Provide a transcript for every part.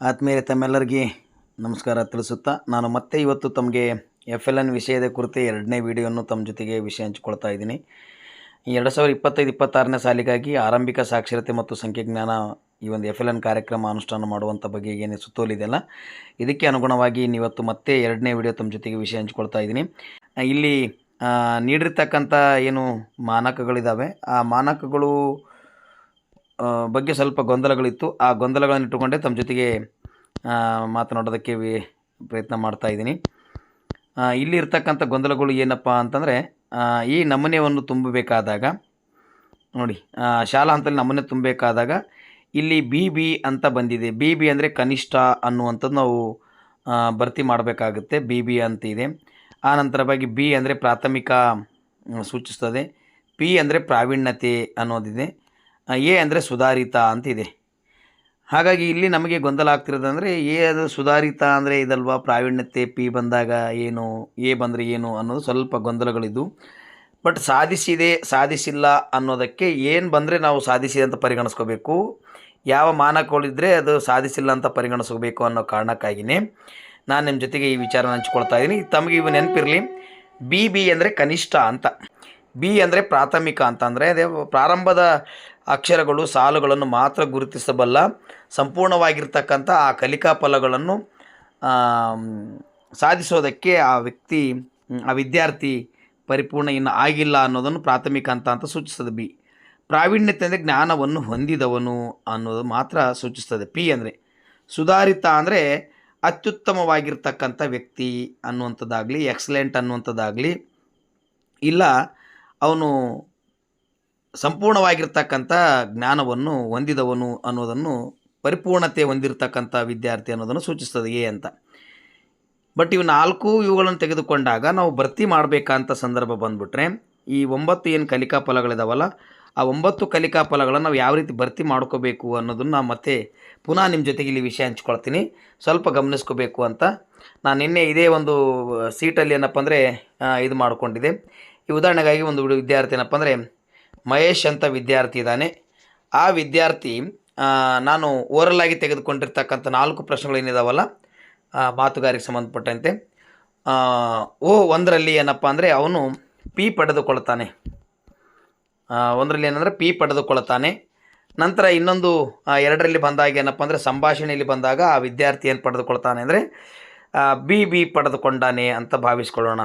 ಆತ್ಮೀಯರೇ, ತಮ್ಮೆಲ್ಲರಿಗೆ ನಮಸ್ಕಾರ ತಿಳಿಸುತ್ತಾ ನಾನು ಮತ್ತೆ ಇವತ್ತು ತಮಗೆ ಎಫ್ ಎಲ್ ಎನ್ ವಿಷಯದ ಕುರಿತು ಎರಡನೇ ವಿಡಿಯೋವನ್ನು ತಮ್ಮ ಜೊತೆಗೆ ವಿಷಯ ಹಂಚಿಕೊಳ್ತಾ ಇದ್ದೀನಿ. ಎರಡು ಸಾವಿರದ ಇಪ್ಪತ್ತೈದು, ಇಪ್ಪತ್ತಾರನೇ ಸಾಲಿಗಾಗಿ ಆರಂಭಿಕ ಸಾಕ್ಷರತೆ ಮತ್ತು ಸಂಖ್ಯಾಜ್ಞಾನ ಈ ಒಂದು ಎಫ್ ಎಲ್ ಎನ್ ಕಾರ್ಯಕ್ರಮ ಅನುಷ್ಠಾನ ಮಾಡುವಂಥ ಬಗ್ಗೆ ಏನು ಸುತ್ತೋಲಿದೆಯಲ್ಲ ಇದಕ್ಕೆ ಅನುಗುಣವಾಗಿ ಇವತ್ತು ಮತ್ತೆ ಎರಡನೇ ವಿಡಿಯೋ ತಮ್ಮ ಜೊತೆಗೆ ವಿಷಯ ಹಂಚಿಕೊಳ್ತಾ ಇದ್ದೀನಿ. ಇಲ್ಲಿ ನೀಡಿರ್ತಕ್ಕಂಥ ಏನು ಮಾನಕಗಳಿದ್ದಾವೆ ಆ ಮಾನಕಗಳು ಬಗ್ಗೆ ಸ್ವಲ್ಪ ಗೊಂದಲಗಳಿತ್ತು. ಆ ಗೊಂದಲಗಳನ್ನು ಇಟ್ಟುಕೊಂಡೇ ತಮ್ಮ ಜೊತೆಗೆ ಮಾತನಾಡೋದಕ್ಕೆ ಪ್ರಯತ್ನ ಮಾಡ್ತಾ ಇದ್ದೀನಿ. ಇಲ್ಲಿ ಇರ್ತಕ್ಕಂಥ ಗೊಂದಲಗಳು ಏನಪ್ಪ ಅಂತಂದರೆ ಈ ನಮೂನೆಯನ್ನು ತುಂಬಬೇಕಾದಾಗ, ನೋಡಿ ಶಾಲಾ ಹಂತದಲ್ಲಿ ನಮೂನೆ ತುಂಬಬೇಕಾದಾಗ, ಇಲ್ಲಿ ಬಿ ಬಿ ಅಂತ ಬಂದಿದೆ. ಬಿ ಬಿ ಅಂದರೆ ಕನಿಷ್ಠ ಅನ್ನುವಂಥದ್ದು ನಾವು ಭರ್ತಿ ಮಾಡಬೇಕಾಗುತ್ತೆ. ಬಿ ಬಿ ಅಂತ ಇದೆ. ಆ ನಂತರವಾಗಿ ಬಿ ಅಂದರೆ ಪ್ರಾಥಮಿಕ ಸೂಚಿಸ್ತದೆ. ಪಿ ಅಂದರೆ ಪ್ರಾವೀಣ್ಯತೆ ಅನ್ನೋದಿದೆ. ಎ ಅಂದರೆ ಸುಧಾರಿತ ಅಂತಿದೆ. ಹಾಗಾಗಿ ಇಲ್ಲಿ ನಮಗೆ ಗೊಂದಲ ಆಗ್ತಿರೋದಂದರೆ, ಎ ಅದು ಸುಧಾರಿತ ಅಂದರೆ ಇದಲ್ವಾ? ಪ್ರಾವೀಣ್ಯತೆ ಪಿ ಬಂದಾಗ ಏನು, ಎ ಬಂದರೆ ಏನು ಅನ್ನೋದು ಸ್ವಲ್ಪ ಗೊಂದಲಗಳಿದ್ದು. ಬಟ್ ಸಾಧಿಸಿದೆ, ಸಾಧಿಸಿಲ್ಲ ಅನ್ನೋದಕ್ಕೆ ಏನು ಬಂದರೆ ನಾವು ಸಾಧಿಸಿದೆ ಅಂತ ಪರಿಗಣಿಸ್ಕೋಬೇಕು. ಯಾವ ಮಾನಕಗಳಿದ್ದರೆ ಅದು ಸಾಧಿಸಿಲ್ಲ ಅಂತ ಪರಿಗಣಿಸ್ಕೋಬೇಕು ಅನ್ನೋ ಕಾರಣಕ್ಕಾಗಿಯೇ ನಾನು ನಿಮ್ಮ ಜೊತೆಗೆ ಈ ವಿಚಾರನ ಹಂಚ್ಕೊಳ್ತಾ ಇದ್ದೀನಿ ತಮಗೆ ಇವು ನೆನಪಿರಲಿ. ಬಿ ಬಿ ಅಂದರೆ ಕನಿಷ್ಠ ಅಂತ. ಬಿ ಅಂದರೆ ಪ್ರಾಥಮಿಕ ಅಂತ ಅಂದರೆ ಅದೇ ಪ್ರಾರಂಭದ ಅಕ್ಷರಗಳು, ಸಾಲುಗಳನ್ನು ಮಾತ್ರ ಗುರುತಿಸಬಲ್ಲ, ಸಂಪೂರ್ಣವಾಗಿರ್ತಕ್ಕಂಥ ಆ ಕಲಿಕಾ ಫಲಗಳನ್ನು ಸಾಧಿಸೋದಕ್ಕೆ ಆ ವ್ಯಕ್ತಿ ಆ ವಿದ್ಯಾರ್ಥಿ ಪರಿಪೂರ್ಣ ಇನ್ನು ಆಗಿಲ್ಲ ಅನ್ನೋದನ್ನು ಪ್ರಾಥಮಿಕ ಅಂತ ಅಂತ ಸೂಚಿಸ್ತದೆ. ಬಿ, ಪ್ರಾವೀಣ್ಯತೆ ಅಂದರೆ ಜ್ಞಾನವನ್ನು ಹೊಂದಿದವನು ಅನ್ನೋದು ಮಾತ್ರ ಸೂಚಿಸ್ತದೆ. ಪಿ ಅಂದರೆ ಸುಧಾರಿತ ಅಂದರೆ ಅತ್ಯುತ್ತಮವಾಗಿರ್ತಕ್ಕಂಥ ವ್ಯಕ್ತಿ ಅನ್ನುವಂಥದ್ದಾಗಲಿ, ಎಕ್ಸಲೆಂಟ್ ಅನ್ನುವಂಥದ್ದಾಗಲಿ, ಇಲ್ಲ ಅವನು ಸಂಪೂರ್ಣವಾಗಿರ್ತಕ್ಕಂಥ ಜ್ಞಾನವನ್ನು ಹೊಂದಿದವನು ಅನ್ನೋದನ್ನು ಪರಿಪೂರ್ಣತೆ ಹೊಂದಿರತಕ್ಕಂಥ ವಿದ್ಯಾರ್ಥಿ ಅನ್ನೋದನ್ನು ಸೂಚಿಸ್ತದೆ ಎ ಅಂತ. ಬಟ್ ಇವು ನಾಲ್ಕು ಇವುಗಳನ್ನು ತೆಗೆದುಕೊಂಡಾಗ ನಾವು ಭರ್ತಿ ಮಾಡಬೇಕಂತ ಸಂದರ್ಭ ಬಂದುಬಿಟ್ರೆ ಈ ಒಂಬತ್ತು ಏನು ಕಲಿಕಾ ಫಲಗಳಿದಾವಲ್ಲ, ಆ ಒಂಬತ್ತು ಕಲಿಕಾ ಫಲಗಳನ್ನು ನಾವು ಯಾವ ರೀತಿ ಭರ್ತಿ ಮಾಡ್ಕೋಬೇಕು ಅನ್ನೋದನ್ನು ನಾನು ಮತ್ತೆ ಪುನಃ ನಿಮ್ಮ ಜೊತೆಗೆ ಇಲ್ಲಿ ವಿಷಯ ಹಂಚ್ಕೊಳ್ತೀನಿ. ಸ್ವಲ್ಪ ಗಮನಿಸ್ಕೋಬೇಕು ಅಂತ. ನಾನು ನಿನ್ನೆ ಇದೇ ಒಂದು ಸೀಟಲ್ಲಿ ಏನಪ್ಪ ಅಂದರೆ ಇದು ಮಾಡಿಕೊಂಡಿದ್ದೆ. ಈ ಉದಾಹರಣೆಗಾಗಿ ಒಂದು ವಿದ್ಯಾರ್ಥಿ ಏನಪ್ಪ ಅಂದರೆ ಮಹೇಶ್ ಅಂತ ವಿದ್ಯಾರ್ಥಿ ಇದ್ದಾನೆ. ಆ ವಿದ್ಯಾರ್ಥಿ ನಾನು ಓರಲ್ ಆಗಿ ತೆಗೆದುಕೊಂಡಿರ್ತಕ್ಕಂಥ ನಾಲ್ಕು ಪ್ರಶ್ನೆಗಳು ಏನಿದಾವಲ್ಲ ಆ, ಮಾತುಗಾರಿಕೆ ಸಂಬಂಧಪಟ್ಟಂತೆ. ಓ ಒಂದರಲ್ಲಿ ಏನಪ್ಪ ಅಂದರೆ ಅವನು ಪಿ ಪಡೆದುಕೊಳ್ತಾನೆ. ಒಂದರಲ್ಲಿ ಏನಂದರೆ ಪಿ ಪಡೆದುಕೊಳ್ತಾನೆ. ನಂತರ ಇನ್ನೊಂದು ಎರಡರಲ್ಲಿ ಬಂದಾಗ ಏನಪ್ಪ ಅಂದರೆ ಸಂಭಾಷಣೆಯಲ್ಲಿ ಬಂದಾಗ ಆ ವಿದ್ಯಾರ್ಥಿ ಏನು ಪಡೆದುಕೊಳ್ತಾನೆ ಅಂದರೆ ಬಿ ಬಿ ಪಡೆದುಕೊಂಡಾನೆ ಅಂತ ಭಾವಿಸ್ಕೊಳ್ಳೋಣ.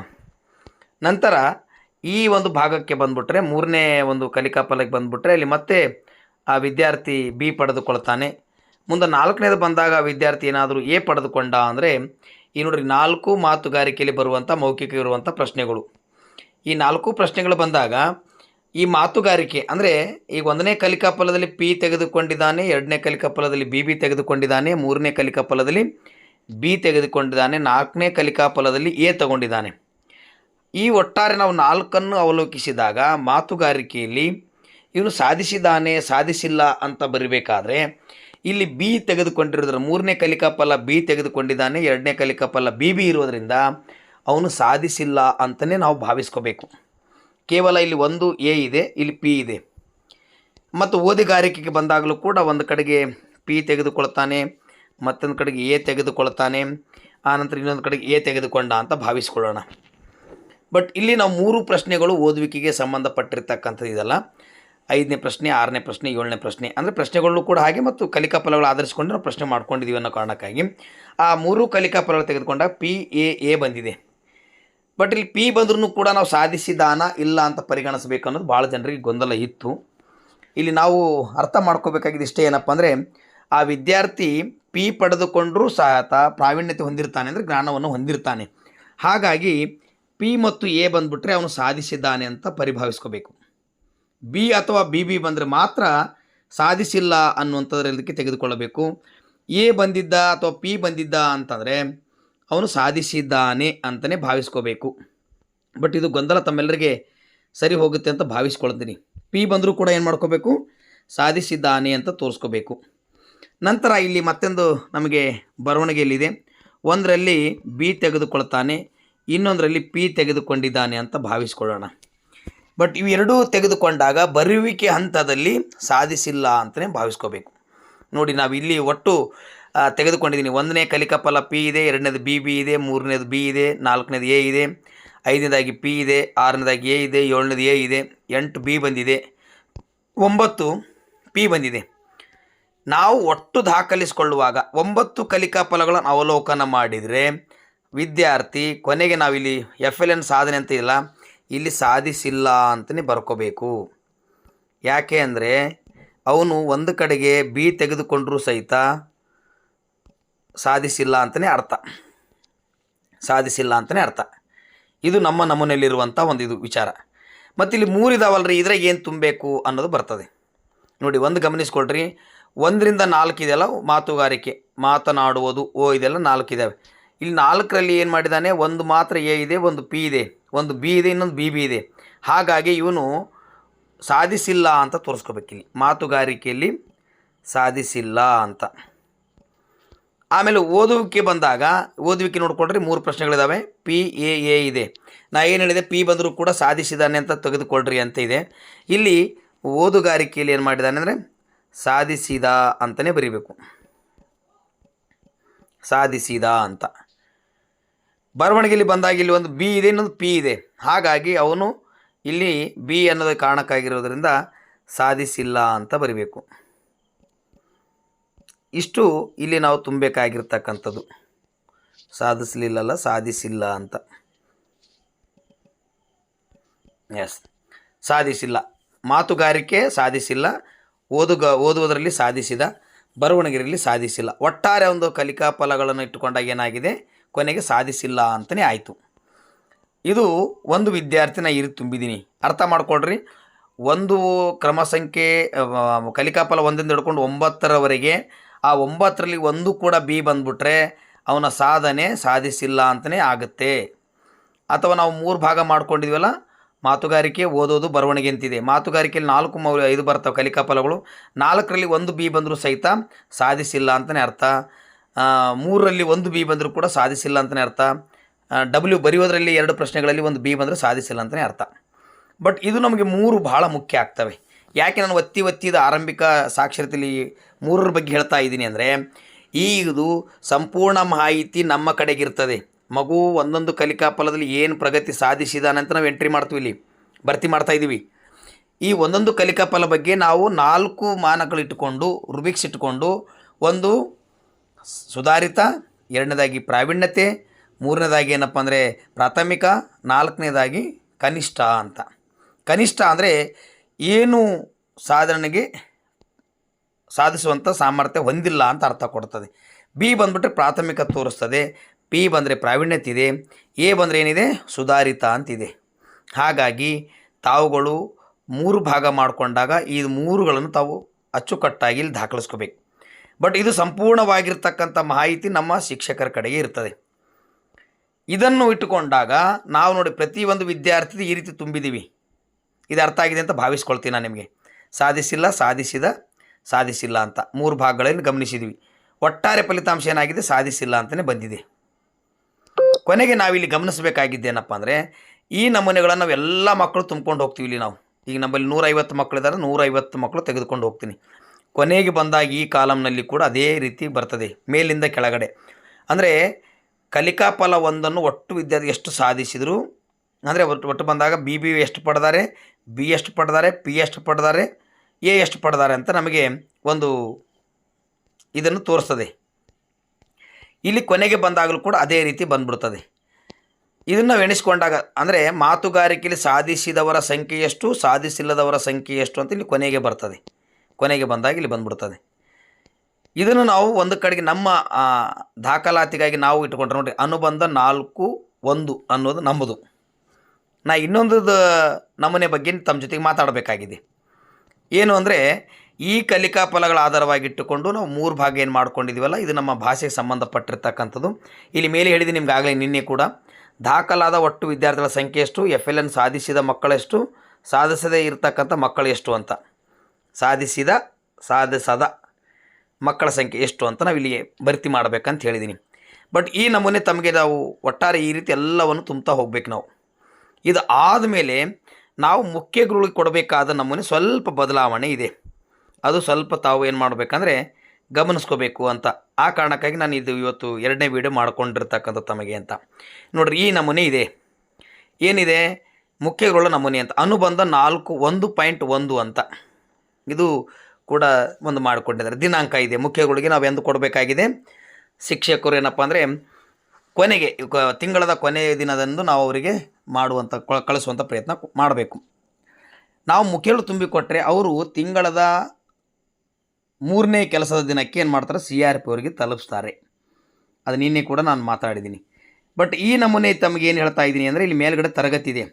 ನಂತರ ಈ ಒಂದು ಭಾಗಕ್ಕೆ ಬಂದ್ಬಿಟ್ರೆ ಮೂರನೇ ಒಂದು ಕಲಿಕಾ ಫಲಕ್ಕೆ ಬಂದ್ಬಿಟ್ರೆ ಇಲ್ಲಿ ಮತ್ತೆ ಆ ವಿದ್ಯಾರ್ಥಿ ಬಿ ಪಡೆದುಕೊಳ್ತಾನೆ. ಮುಂದೆ ನಾಲ್ಕನೇದು ಬಂದಾಗ ಆ ವಿದ್ಯಾರ್ಥಿ ಏನಾದರೂ ಎ ಪಡೆದುಕೊಂಡ ಅಂದರೆ, ಈ ನೋಡ್ರಿ ನಾಲ್ಕು ಮಾತುಗಾರಿಕೆಯಲ್ಲಿ ಬರುವಂಥ ಮೌಖಿಕ ಇರುವಂಥ ಪ್ರಶ್ನೆಗಳು. ಈ ನಾಲ್ಕು ಪ್ರಶ್ನೆಗಳು ಬಂದಾಗ, ಈ ಮಾತುಗಾರಿಕೆ ಅಂದರೆ ಈಗ ಒಂದನೇ ಕಲಿಕಾ ಫಲದಲ್ಲಿ ಪಿ ತೆಗೆದುಕೊಂಡಿದ್ದಾನೆ, ಎರಡನೇ ಕಲಿಕಾ ಫಲದಲ್ಲಿ ಬಿ ಬಿ ತೆಗೆದುಕೊಂಡಿದ್ದಾನೆ, ಮೂರನೇ ಕಲಿಕಾ ಫಲದಲ್ಲಿ ಬಿ ತೆಗೆದುಕೊಂಡಿದ್ದಾನೆ, ನಾಲ್ಕನೇ ಕಲಿಕಾ ಫಲದಲ್ಲಿ ಎ ತಗೊಂಡಿದ್ದಾನೆ. ಈ ಒಟ್ಟಾರೆ ನಾವು ನಾಲ್ಕನ್ನು ಅವಲೋಕಿಸಿದಾಗ ಮಾತುಗಾರಿಕೆಯಲ್ಲಿ ಇವನು ಸಾಧಿಸಿದ್ದಾನೆ, ಸಾಧಿಸಿಲ್ಲ ಅಂತ ಬರಿಬೇಕಾದ್ರೆ ಇಲ್ಲಿ ಬಿ ತೆಗೆದುಕೊಂಡಿರೋದ್ರ ಮೂರನೇ ಕಲಿಕಾ ಫಲ ಬಿ ತೆಗೆದುಕೊಂಡಿದ್ದಾನೆ, ಎರಡನೇ ಕಲಿಕಾ ಫಲ ಬಿ ಬಿ ಇರೋದರಿಂದ ಅವನು ಸಾಧಿಸಿಲ್ಲ ಅಂತಲೇ ನಾವು ಭಾವಿಸ್ಕೋಬೇಕು. ಕೇವಲ ಇಲ್ಲಿ ಒಂದು ಎ ಇದೆ, ಇಲ್ಲಿ ಪಿ ಇದೆ. ಮತ್ತು ಓದಿಗಾರಿಕೆಗೆ ಬಂದಾಗಲೂ ಕೂಡ ಒಂದು ಕಡೆಗೆ ಪಿ ತೆಗೆದುಕೊಳ್ತಾನೆ, ಮತ್ತೊಂದು ಕಡೆಗೆ ಎ ತೆಗೆದುಕೊಳ್ತಾನೆ ಆನಂತರ ಇನ್ನೊಂದು ಕಡೆಗೆ ಎ ತೆಗೆದುಕೊಂಡ ಅಂತ ಭಾವಿಸ್ಕೊಳ್ಳೋಣ. ಬಟ್ ಇಲ್ಲಿ ನಾವು ಮೂರು ಪ್ರಶ್ನೆಗಳು ಓದುವಿಕೆಗೆ ಸಂಬಂಧಪಟ್ಟಿರ್ತಕ್ಕಂಥದ್ದು ಇದಲ್ಲ. ಐದನೇ ಪ್ರಶ್ನೆ, ಆರನೇ ಪ್ರಶ್ನೆ, ಏಳನೇ ಪ್ರಶ್ನೆ. ಅಂದರೆ ಪ್ರಶ್ನೆಗಳು ಕೂಡ ಹಾಗೆ ಮತ್ತು ಕಲಿಕಾ ಫಲಗಳು ಆಧರಿಸಿಕೊಂಡು ನಾವು ಪ್ರಶ್ನೆ ಮಾಡ್ಕೊಂಡಿದ್ದೀವಿ ಅನ್ನೋ ಕಾರಣಕ್ಕಾಗಿ. ಆ ಮೂರು ಕಲಿಕಾ ಫಲಗಳು ತೆಗೆದುಕೊಂಡಾಗ ಪಿ ಎ ಎ ಬಂದಿದೆ. ಬಟ್ ಇಲ್ಲಿ ಪಿ ಬಂದ್ರೂ ಕೂಡ ನಾವು ಸಾಧಿಸಿದಾನ ಇಲ್ಲ ಅಂತ ಪರಿಗಣಿಸಬೇಕು ಅನ್ನೋದು ಭಾಳ ಜನರಿಗೆ ಗೊಂದಲ ಇತ್ತು. ಇಲ್ಲಿ ನಾವು ಅರ್ಥ ಮಾಡ್ಕೋಬೇಕಾಗಿದ್ದು ಇಷ್ಟೇ ಏನಪ್ಪ ಅಂದರೆ, ಆ ವಿದ್ಯಾರ್ಥಿ ಪಿ ಪಡೆದುಕೊಂಡರೂ ಸಹ ಪ್ರಾವೀಣ್ಯತೆ ಹೊಂದಿರ್ತಾನೆ ಅಂದರೆ ಜ್ಞಾನವನ್ನು ಹೊಂದಿರ್ತಾನೆ. ಹಾಗಾಗಿ ಪಿ ಮತ್ತು ಎ ಬಂದ್ಬಿಟ್ರೆ ಅವನು ಸಾಧಿಸಿದ್ದಾನೆ ಅಂತ ಪರಿಭಾವಿಸ್ಕೋಬೇಕು. ಬಿ ಅಥವಾ ಬಿ ಬಿ ಬಂದರೆ ಮಾತ್ರ ಸಾಧಿಸಿಲ್ಲ ಅನ್ನುವಂಥದ್ರದಕ್ಕೆ ತೆಗೆದುಕೊಳ್ಳಬೇಕು. ಎ ಬಂದಿದ್ದ ಅಥವಾ ಪಿ ಬಂದಿದ್ದ ಅಂತಂದರೆ ಅವನು ಸಾಧಿಸಿದ್ದಾನೆ ಅಂತಲೇ ಭಾವಿಸ್ಕೋಬೇಕು. ಬಟ್ ಇದು ಗೊಂದಲ ತಮ್ಮೆಲ್ಲರಿಗೆ ಸರಿ ಹೋಗುತ್ತೆ ಅಂತ ಭಾವಿಸ್ಕೊಳ್ತೀನಿ. ಪಿ ಬಂದರೂ ಕೂಡ ಏನು ಮಾಡ್ಕೋಬೇಕು? ಸಾಧಿಸಿದ್ದಾನೆ ಅಂತ ತೋರಿಸ್ಕೋಬೇಕು. ನಂತರ ಇಲ್ಲಿ ಮತ್ತೊಂದು ನಮಗೆ ಬರವಣಿಗೆಯಲ್ಲಿದೆ. ಒಂದರಲ್ಲಿ ಬಿ ತೆಗೆದುಕೊಳ್ತಾನೆ ಇನ್ನೊಂದರಲ್ಲಿ ಪಿ ತೆಗೆದುಕೊಂಡಿದ್ದಾನೆ ಅಂತ ಭಾವಿಸ್ಕೊಳ್ಳೋಣ. ಬಟ್ ಇವೆರಡೂ ತೆಗೆದುಕೊಂಡಾಗ ಬರುವಿಕೆ ಹಂತದಲ್ಲಿ ಸಾಧಿಸಿಲ್ಲ ಅಂತಲೇ ಭಾವಿಸ್ಕೋಬೇಕು. ನೋಡಿ, ನಾವು ಇಲ್ಲಿ ಒಟ್ಟು ತೆಗೆದುಕೊಂಡಿದ್ದೀನಿ ಒಂದನೇ ಕಲಿಕಪಲ ಪಿ ಇದೆ, ಎರಡನೇದು ಬಿ ಬಿ ಇದೆ, ಮೂರನೇದು ಬಿ ಇದೆ, ನಾಲ್ಕನೇದು ಎ ಇದೆ, ಐದನೇದಾಗಿ ಪಿ ಇದೆ, ಆರನೇದಾಗಿ ಎ ಇದೆ, ಏಳನೇದು ಎ ಇದೆ, ಎಂಟು ಬಿ ಬಂದಿದೆ, ಒಂಬತ್ತು ಪಿ ಬಂದಿದೆ. ನಾವು ಒಟ್ಟು ದಾಖಲಿಸಿಕೊಳ್ಳುವಾಗ ಒಂಬತ್ತು ಕಲಿಕಾ ಫಲಗಳನ್ನು ಅವಲೋಕನ ಮಾಡಿದರೆ ವಿದ್ಯಾರ್ಥಿ, ಕೊನೆಗೆ ನಾವಿಲ್ಲಿ ಎಫ್ ಎಲ್ ಎನ್ ಸಾಧನೆ ಅಂತ ಇಲ್ಲ ಇಲ್ಲಿ ಸಾಧಿಸಿಲ್ಲ ಅಂತಲೇ ಬರ್ಕೋಬೇಕು. ಯಾಕೆ ಅಂದರೆ, ಅವನು ಒಂದು ಕಡೆಗೆ ಬಿ ತೆಗೆದುಕೊಂಡರೂ ಸಹಿತ ಸಾಧಿಸಿಲ್ಲ ಅಂತಲೇ ಅರ್ಥ. ಸಾಧಿಸಿಲ್ಲ ಅಂತಲೇ ಅರ್ಥ. ಇದು ನಮ್ಮ ನಮೂನೆಯಲ್ಲಿರುವಂಥ ಒಂದು ಇದು ವಿಚಾರ. ಮತ್ತು ಇಲ್ಲಿ ಮೂರಿದಾವಲ್ರಿ, ಇದ್ರಾಗ ಏನು ತುಂಬಬೇಕು ಅನ್ನೋದು ಬರ್ತದೆ. ನೋಡಿ, ಒಂದು ಗಮನಿಸ್ಕೊಳ್ರಿ. ಒಂದರಿಂದ ನಾಲ್ಕು ಇದೆಯಲ್ಲ, ಮಾತುಗಾರಿಕೆ, ಮಾತನಾಡುವುದು, ಓ, ಇದೆಲ್ಲ ನಾಲ್ಕು ಇದ್ದಾವೆ ಇಲ್ಲಿ ನಾಲ್ಕರಲ್ಲಿ ಏನು ಮಾಡಿದ್ದಾನೆ ಒಂದು ಮಾತ್ರ ಎ ಇದೆ, ಒಂದು ಪಿ ಇದೆ. ಒಂದು ಬಿ ಇದೆ, ಇನ್ನೊಂದು ಬಿ ಬಿ ಇದೆ. ಹಾಗಾಗಿ ಇವನು ಸಾಧಿಸಿಲ್ಲ ಅಂತ ತೋರಿಸ್ಕೋಬೇಕಿಲ್ಲಿ ಮಾತುಗಾರಿಕೆಯಲ್ಲಿ ಸಾಧಿಸಿಲ್ಲ ಅಂತ. ಆಮೇಲೆ ಓದುವಿಕೆ ಬಂದಾಗ, ಓದುವಿಕೆ ನೋಡಿಕೊಂಡ್ರೆ ಮೂರು ಪ್ರಶ್ನೆಗಳಿದ್ದಾವೆ ಪಿ, ಎ ಎ ಇದೆ. ನಾ ಏನು ಹೇಳಿದೆ? ಪಿ ಬಂದರೂ ಕೂಡ ಸಾಧಿಸಿದ್ದಾನೆ ಅಂತ ತೆಗೆದುಕೊಳ್ಳ್ರಿ ಅಂತ ಇದೆ. ಇಲ್ಲಿ ಓದುಗಾರಿಕೆಯಲ್ಲಿ ಏನು ಮಾಡಿದ್ದಾನೆ ಅಂದರೆ ಸಾಧಿಸಿದ ಅಂತಲೇ ಬರೀಬೇಕು. ಸಾಧಿಸಿದ ಅಂತ. ಬರವಣಿಗೆಯಲ್ಲಿ ಬಂದಾಗ ಇಲ್ಲಿ ಒಂದು ಬಿ ಇದೆ, ಇನ್ನೊಂದು ಪಿ ಇದೆ. ಹಾಗಾಗಿ ಅವನು ಇಲ್ಲಿ ಬಿ ಅನ್ನೋದು ಕಾರಣಕ್ಕಾಗಿರೋದ್ರಿಂದ ಸಾಧಿಸಿಲ್ಲ ಅಂತ ಬರಿಬೇಕು. ಇಷ್ಟು ಇಲ್ಲಿ ನಾವು ತುಂಬಬೇಕಾಗಿರ್ತಕ್ಕಂಥದ್ದು. ಸಾಧಿಸಲಿಲ್ಲಲ್ಲ, ಸಾಧಿಸಿಲ್ಲ ಅಂತ. ಎಸ್ ಸಾಧಿಸಿಲ್ಲ. ಮಾತುಗಾರಿಕೆ ಸಾಧಿಸಿಲ್ಲ. ಓದುಗ, ಓದುವುದರಲ್ಲಿ ಸಾಧಿಸಿದ, ಬರವಣಿಗೆಯಲ್ಲಿ ಸಾಧಿಸಿಲ್ಲ. ಒಟ್ಟಾರೆ ಒಂದು ಕಲಿಕಾ ಫಲಗಳನ್ನು ಇಟ್ಟುಕೊಂಡಾಗ ಏನಾಗಿದೆ? ಕೊನೆಗೆ ಸಾಧಿಸಿಲ್ಲ ಅಂತಲೇ ಆಯಿತು. ಇದು ಒಂದು ವಿದ್ಯಾರ್ಥಿನ ಇರಿ ತುಂಬಿದ್ದೀನಿ. ಅರ್ಥ ಮಾಡಿಕೊಡ್ರಿ ಒಂದು ಕ್ರಮ ಸಂಖ್ಯೆ ಕಲಿಕಾಫಲ ಕಲಿಕಾ ಫಲ ಒಂದಿಂದ ಹಿಡ್ಕೊಂಡು ಒಂಬತ್ತರವರೆಗೆ ಆ ಒಂಬತ್ತರಲ್ಲಿ ಒಂದು ಕೂಡ ಬಿ ಬಂದ್ಬಿಟ್ರೆ ಅವನ ಸಾಧನೆ ಸಾಧಿಸಿಲ್ಲ ಅಂತಲೇ ಆಗುತ್ತೆ. ಅಥವಾ ನಾವು ಮೂರು ಭಾಗ ಮಾಡ್ಕೊಂಡಿದ್ವಲ್ಲ, ಮಾತುಗಾರಿಕೆ, ಓದೋದು, ಬರವಣಿಗೆ ಅಂತಿದೆ. ಮಾತುಗಾರಿಕೆಯಲ್ಲಿ ನಾಲ್ಕು ಮೌಲ್ಯ, ಐದು ಬರ್ತವೆ ಕಲಿಕಾಫಲಗಳು. ನಾಲ್ಕರಲ್ಲಿ ಒಂದು ಬಿ ಬಂದರೂ ಸಹಿತ ಸಾಧಿಸಿಲ್ಲ ಅಂತಲೇ ಅರ್ಥ. ಮೂರರಲ್ಲಿ ಒಂದು ಬಿ ಬಂದರೂ ಕೂಡ ಸಾಧಿಸಿಲ್ಲ ಅಂತಲೇ ಅರ್ಥ. ಡಬ್ಲ್ಯೂ ಬರೆಯೋದ್ರಲ್ಲಿ ಎರಡು ಪ್ರಶ್ನೆಗಳಲ್ಲಿ ಒಂದು ಬಿ ಬಂದರೂ ಸಾಧಿಸಿಲ್ಲ ಅಂತಲೇ ಅರ್ಥ. ಬಟ್ ಇದು ನಮಗೆ ಮೂರು ಭಾಳ ಮುಖ್ಯ ಆಗ್ತವೆ. ಯಾಕೆ ನಾನು ಒತ್ತಿ ಒತ್ತಿದ ಆರಂಭಿಕ ಸಾಕ್ಷರತೆಯಲ್ಲಿ ಮೂರರ ಬಗ್ಗೆ ಹೇಳ್ತಾ ಇದ್ದೀನಿ ಅಂದರೆ, ಈ ಇದು ಸಂಪೂರ್ಣ ಮಾಹಿತಿ ನಮ್ಮ ಕಡೆಗಿರ್ತದೆ. ಮಗು ಒಂದೊಂದು ಕಲಿಕಾ ಫಲದಲ್ಲಿ ಏನು ಪ್ರಗತಿ ಸಾಧಿಸಿದಾನೆ ಅಂತ ನಾವು ಎಂಟ್ರಿ ಮಾಡ್ತೀವಿ ಇಲ್ಲಿ. ಭರ್ತಿ ಮಾಡ್ತಾ ಇದ್ದೀವಿ ಈ ಒಂದೊಂದು ಕಲಿಕಾ ಫಲ ಬಗ್ಗೆ ನಾವು ನಾಲ್ಕು ಮಾನಗಳಿಟ್ಟುಕೊಂಡು ರುಬಿಕ್ಸ್ ಇಟ್ಟುಕೊಂಡು, ಒಂದು ಸುಧಾರಿತ, ಎರಡನೇದಾಗಿ ಪ್ರಾವೀಣ್ಯತೆ, ಮೂರನೇದಾಗಿ ಏನಪ್ಪ ಅಂದರೆ ಪ್ರಾಥಮಿಕ, ನಾಲ್ಕನೇದಾಗಿ ಕನಿಷ್ಠ ಅಂತ. ಕನಿಷ್ಠ ಅಂದರೆ ಏನು ಸಾಧನೆಗೆ ಸಾಧಿಸುವಂಥ ಸಾಮರ್ಥ್ಯ ಹೊಂದಿಲ್ಲ ಅಂತ ಅರ್ಥ ಕೊಡ್ತದೆ. ಬಿ ಬಂದ್ಬಿಟ್ರೆ ಪ್ರಾಥಮಿಕ ತೋರಿಸ್ತದೆ. ಪಿ ಬಂದರೆ ಪ್ರಾವೀಣ್ಯತೆ ಇದೆ. ಎ ಬಂದರೆ ಏನಿದೆ? ಸುಧಾರಿತ ಅಂತಿದೆ. ಹಾಗಾಗಿ ತಾವುಗಳು ಮೂರು ಭಾಗ ಮಾಡಿಕೊಂಡಾಗ ಈ ಮೂರುಗಳನ್ನು ತಾವು ಅಚ್ಚುಕಟ್ಟಾಗಿ ಇಲ್ಲಿ ದಾಖಲಿಸ್ಕೋಬೇಕು. ಬಟ್ ಇದು ಸಂಪೂರ್ಣವಾಗಿರ್ತಕ್ಕಂಥ ಮಾಹಿತಿ ನಮ್ಮ ಶಿಕ್ಷಕರ ಕಡೆಗೆ ಇರ್ತದೆ. ಇದನ್ನು ಇಟ್ಟುಕೊಂಡಾಗ ನಾವು ನೋಡಿ ಪ್ರತಿಯೊಂದು ವಿದ್ಯಾರ್ಥಿ ಈ ರೀತಿ ತುಂಬಿದ್ದೀವಿ ಇದು ಅರ್ಥ ಆಗಿದೆ ಅಂತ ಭಾವಿಸ್ಕೊಳ್ತೀನಿ ನಾನು ನಿಮಗೆ. ಸಾಧಿಸಿಲ್ಲ, ಸಾಧಿಸಿದ, ಸಾಧಿಸಿಲ್ಲ ಅಂತ ಮೂರು ಭಾಗಗಳನ್ನು ಗಮನಿಸಿದ್ವಿ. ಒಟ್ಟಾರೆ ಫಲಿತಾಂಶ ಏನಾಗಿದೆ? ಸಾಧಿಸಿಲ್ಲ ಅಂತಲೇ ಬಂದಿದೆ. ಕೊನೆಗೆ ನಾವಿಲ್ಲಿ ಗಮನಿಸಬೇಕಾಗಿದ್ದೇನಪ್ಪ ಅಂದರೆ, ಈ ನಮೂನೆಗಳನ್ನು ನಾವು ಎಲ್ಲ ಮಕ್ಕಳು ತುಂಬ್ಕೊಂಡು ಹೋಗ್ತೀವಿ ಇಲ್ಲಿ ನಾವು. ಈಗ ನಮ್ಮಲ್ಲಿ ನೂರೈವತ್ತು ಮಕ್ಕಳಿದ್ದಾರೆ ನೂರೈವತ್ತು ಮಕ್ಕಳು ತೆಗೆದುಕೊಂಡು ಹೋಗ್ತೀನಿ. ಕೊನೆಗೆ ಬಂದಾಗ ಈ ಕಾಲಮ್ನಲ್ಲಿ ಕೂಡ ಅದೇ ರೀತಿ ಬರ್ತದೆ, ಮೇಲಿಂದ ಕೆಳಗಡೆ. ಅಂದರೆ ಕಲಿಕಾ ಫಲ ಒಂದನ್ನು ಒಟ್ಟು ವಿದ್ಯಾರ್ಥಿ ಎಷ್ಟು ಸಾಧಿಸಿದರು? ಅಂದರೆ ಒಟ್ಟು ಒಟ್ಟು ಬಂದಾಗ ಬಿ ಬಿ, ಎಷ್ಟು ಪಡೆದಾರೆ? ಬಿ ಎಷ್ಟು ಪಡೆದಾರೆ? ಪಿ ಎಷ್ಟು ಪಡೆದಾರೆ? ಎ ಎಷ್ಟು ಪಡೆದಾರೆ ಅಂತ ನಮಗೆ ಒಂದು ಇದನ್ನು ತೋರಿಸ್ತದೆ. ಇಲ್ಲಿ ಕೊನೆಗೆ ಬಂದಾಗಲೂ ಕೂಡ ಅದೇ ರೀತಿ ಬಂದ್ಬಿಡ್ತದೆ. ಇದನ್ನು ಎಣಿಸ್ಕೊಂಡಾಗ, ಅಂದರೆ ಮಾತುಗಾರಿಕೆಯಲ್ಲಿ ಸಾಧಿಸಿದವರ ಸಂಖ್ಯೆ ಎಷ್ಟು, ಸಾಧಿಸಿಲ್ಲದವರ ಸಂಖ್ಯೆ ಎಷ್ಟು ಅಂತ ಇಲ್ಲಿ ಕೊನೆಗೆ ಬರ್ತದೆ. ಕೊನೆಗೆ ಬಂದಾಗ ಇಲ್ಲಿ ಬಂದ್ಬಿಡ್ತದೆ. ಇದನ್ನು ನಾವು ಒಂದು ಕಡೆಗೆ ನಮ್ಮ ದಾಖಲಾತಿಗಾಗಿ ನಾವು ಇಟ್ಕೊಂಡ್ರೆ ನೋಡಿರಿ ಅನುಬಂಧ ನಾಲ್ಕು ಒಂದು ಅನ್ನೋದು ನಮ್ಮದು. ನಾ ಇನ್ನೊಂದು ನಮೂನೆ ಬಗ್ಗೆ ತಮ್ಮ ಜೊತೆಗೆ ಮಾತಾಡಬೇಕಾಗಿದೆ. ಏನು ಅಂದರೆ, ಈ ಕಲಿಕಾ ಫಲಗಳ ಆಧಾರವಾಗಿಟ್ಟುಕೊಂಡು ನಾವು ಮೂರು ಭಾಗ ಏನು ಮಾಡ್ಕೊಂಡಿದ್ದೀವಲ್ಲ ಇದು ನಮ್ಮ ಭಾಷೆಗೆ ಸಂಬಂಧಪಟ್ಟಿರ್ತಕ್ಕಂಥದ್ದು. ಇಲ್ಲಿ ಮೇಲೆ ಹೇಳಿದೆ ನಿಮ್ಗೆ ಆಗಲೇ ನಿನ್ನೆ ಕೂಡ, ದಾಖಲಾದ ಒಟ್ಟು ವಿದ್ಯಾರ್ಥಿಗಳ ಸಂಖ್ಯೆ ಎಷ್ಟು ಎಫ್ ಎಲ್ ಎನ್ ಸಾಧಿಸಿದ ಮಕ್ಕಳೆಷ್ಟು, ಸಾಧಿಸದೇ ಇರತಕ್ಕಂಥ ಮಕ್ಕಳು ಎಷ್ಟು ಅಂತ. ಸಾಧಿಸಿದ, ಸಾಧಿಸದ ಮಕ್ಕಳ ಸಂಖ್ಯೆ ಎಷ್ಟು ಅಂತ ನಾವು ಇಲ್ಲಿಗೆ ಭರ್ತಿ ಮಾಡಬೇಕಂತ ಹೇಳಿದ್ದೀನಿ ಬಟ್ ಈ ನಮೂನೆ ತಮಗೆ ನಾವು ಒಟ್ಟಾರೆ ಈ ರೀತಿ ಎಲ್ಲವನ್ನು ತುಂಬ್ತಾ ಹೋಗ್ಬೇಕು ನಾವು. ಇದು ಆದಮೇಲೆ ನಾವು ಮುಖ್ಯ ಗುರುಗಳಿಗೆ ಕೊಡಬೇಕಾದ ನಮೂನೆ ಸ್ವಲ್ಪ ಬದಲಾವಣೆ ಇದೆ. ಅದು ಸ್ವಲ್ಪ ತಾವು ಏನು ಮಾಡಬೇಕಂದ್ರೆ ಗಮನಿಸ್ಕೋಬೇಕು ಅಂತ. ಆ ಕಾರಣಕ್ಕಾಗಿ ನಾನು ಇದು ಇವತ್ತು ಎರಡನೇ ವೀಡಿಯೋ ಮಾಡ್ಕೊಂಡಿರ್ತಕ್ಕಂಥ ತಮಗೆ ಅಂತ. ನೋಡ್ರಿ, ಈ ನಮೂನೆ ಇದೆ. ಏನಿದೆ? ಮುಖ್ಯಗಳು ನಮೂನೆ ಅಂತ. ಅನುಬಂಧ ನಾಲ್ಕು ಒಂದು ಪಾಯಿಂಟ್ ಒಂದು ಅಂತ. ಇದು ಕೂಡ ಒಂದು ಮಾಡಿಕೊಂಡಿದ್ದಾರೆ. ದಿನಾಂಕ ಇದೆ. ಮುಖ್ಯಗಳಿಗೆ ನಾವು ಎಂದು ಕೊಡಬೇಕಾಗಿದೆ. ಶಿಕ್ಷಕರು ಏನಪ್ಪ ಅಂದರೆ ಕೊನೆಗೆ ತಿಂಗಳದ ಕೊನೆಯ ದಿನದಂದು ನಾವು ಅವರಿಗೆ ಮಾಡುವಂಥ ಕಳಿಸುವಂಥ ಪ್ರಯತ್ನ ಮಾಡಬೇಕು. ನಾವು ಮುಖ್ಯಗಳು ತುಂಬಿಕೊಟ್ಟರೆ ಅವರು ತಿಂಗಳದ ಮೂರನೇ ಕೆಲಸದ ದಿನಕ್ಕೆ ಏನು ಮಾಡ್ತಾರೆ? ಸಿ ಆರ್ ಪಿ ಅವರಿಗೆ ತಲುಪಿಸ್ತಾರೆ. ಅದು ನಿನ್ನೆ ಕೂಡ ನಾನು ಮಾತಾಡಿದ್ದೀನಿ. ಬಟ್ ಈ ನಮೂನೆ ತಮಗೆ ಏನು ಹೇಳ್ತಾ ಇದ್ದೀನಿ ಅಂದರೆ ಇಲ್ಲಿ ಮೇಲ್ಗಡೆ ತರಗತಿ ಇದೆ.